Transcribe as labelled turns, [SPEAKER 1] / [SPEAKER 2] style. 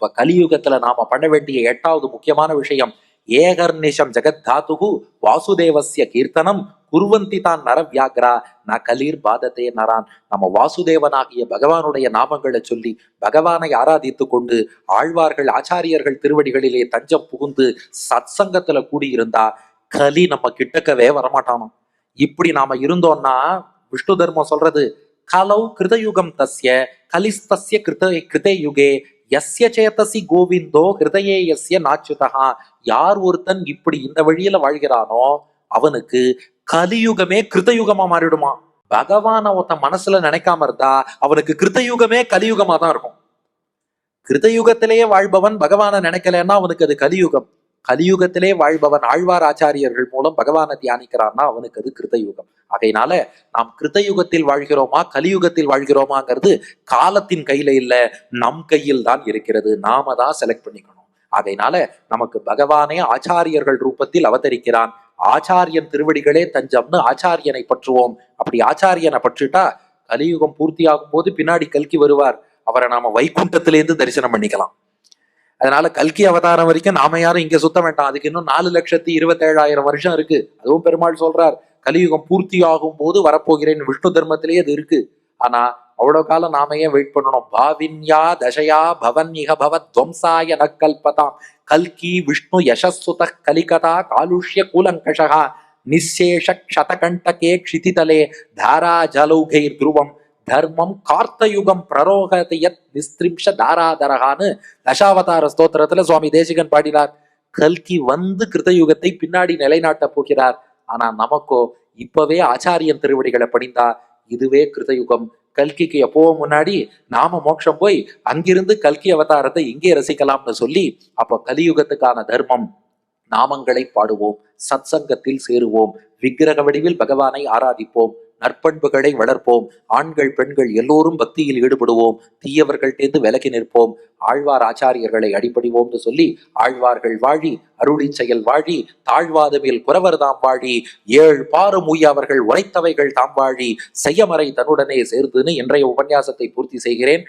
[SPEAKER 1] அப்ப கலியுகத்துல நாம பண்ண வேண்டிய எட்டாவது முக்கியமான விஷயம் ஏகர்நிஷம் ஜெகத் தாத்துகு வாசுதேவஸ்ய கீர்த்தனம் குருவந்தி தான் நரவியாகரா ந கலீர் பாதத்தே நரான். நம்ம வாசுதேவனாகிய பகவானுடைய நாமங்களை சொல்லி பகவானை ஆராதித்து கொண்டு ஆழ்வார்கள் ஆச்சாரியர்கள் திருவடிகளிலே தஞ்சம் புகுந்து சத்சங்கத்துல கூடியிருந்தா கலி நம்ம கிட்டக்கவே வரமாட்டானோ? இப்படி நாம இருந்தோம்னா விஷ்ணு தர்மம் சொல்றது கலௌ கிருதயுகம் தஸ்ய கலிஸ்தஸ்ய கிருத கிருதயுகே எஸ்ய சேதசி கோவிந்தோ ஹிருதயே எஸ்ய நாச்சுதகா யார் ஒருத்தன் இப்படி இந்த வழியில வாழ்கிறானோ அவனுக்கு கலியுகமே கிருதயுகமா மாறிடுமா? பகவான ஒருத்தன் மனசுல நினைக்காம இருந்தா அவனுக்கு கிருதயுகமே கலியுகமா தான் இருக்கும். கிருதயுகத்திலேயே வாழ்பவன் பகவானை நினைக்கலன்னா அவனுக்கு அது கலியுகம். கலியுகத்திலே வாழ்பவன் ஆழ்வார் ஆச்சாரியர்கள் மூலம் பகவானை தியானிக்கிறான்னா அவனுக்கு அது கிருதயுகம் ஆகையினால நாம் கிருதயுகத்தில் வாழ்கிறோமா கலியுகத்தில் வாழ்கிறோமாங்கிறது காலத்தின் கையில இல்ல நம் கையில் தான் இருக்கிறது. நாம தான் செலக்ட் பண்ணிக்கணும். ஆகையினால நமக்கு பகவானே ஆச்சாரியர்கள் ரூபத்தில் அவதரிக்கிறான். ஆச்சாரியன் திருவடிகளே தஞ்சம்னு ஆச்சாரியனை பற்றுவோம். அப்படி ஆச்சாரியனை பற்றுட்டா கலியுகம் பூர்த்தியாகும் போது பின்னாடி கல்கி வருவார். அவரை நாம வைகுண்டத்திலேருந்து தரிசனம் பண்ணிக்கலாம். அதனால கல்கி அவதாரம் வரைக்கும் நாம யாரும் இங்க சுத்த வேண்டாம். அதுக்கு இன்னும் நாலு லட்சத்தி இருபத்தேழாயிரம் வருஷம் இருக்கு. அதுவும் பெருமாள் சொல்றார் கலியுகம் பூர்த்தி ஆகும் போது வரப்போகிறேன். விஷ்ணு தர்மத்திலேயே அது இருக்கு. ஆனா அவ்வளவு காலம் நாம ஏன் வெயிட் பண்ணணும்? பாவின்யா தசையா பவன் இக பவத் துவம்சாய நக்கல்பதாம். கல்கி விஷ்ணு யசஸ்வத கலிகதா காலுஷ்ய கூலங்கஷகா நிசேஷ க்ஷதகண்டகே க்ஷிதிதலே தாரா ஜலௌகைர் துருவம். தர்மம் கார்த்தயுகம் பிரரோகத யத் நிஸ்திரிம்ஷ தாராதரகான்னு தசாவதார ஸ்தோத்திரத்துல சுவாமி தேசிகன் பாடினார். கல்கி வந்து கிருதயுகத்தை பின்னாடி நிலைநாட்ட போகிறார். ஆனா நமக்கோ இப்பவே ஆச்சாரியன் திருவடிகளை படிந்தா இதுவே கிருதயுகம் கல்கிக்கு எப்பவும் முன்னாடி நாம மோட்சம் போய் அங்கிருந்து கல்கி அவதாரத்தை இங்கே ரசிக்கலாம்னு சொல்லி அப்போ கலியுகத்துக்கான தர்மம். நாமங்களை பாடுவோம் சத்சங்கத்தில் சேருவோம் விக்கிரக வடிவில் பகவானை ஆராதிப்போம். நற்பண்புகளை வளர்ப்போம். ஆண்கள் பெண்கள் எல்லோரும் பக்தியில் ஈடுபடுவோம். தீயவர்கள்டேந்து விலகி நிற்போம். ஆழ்வார் ஆச்சாரியர்களை அடிபடிவோம்னு சொல்லி ஆழ்வார்கள் வாழி அருளின் செயல் வாழி தாழ்வாதவில் குறவர் தாம் வாழி ஏழ் பாரு அவர்கள் உரைத்தவைகள் தாம் வாழி செய்யமறை தன்னுடனே சேர்ந்துன்னு இன்றைய உபன்யாசத்தை பூர்த்தி செய்கிறேன்.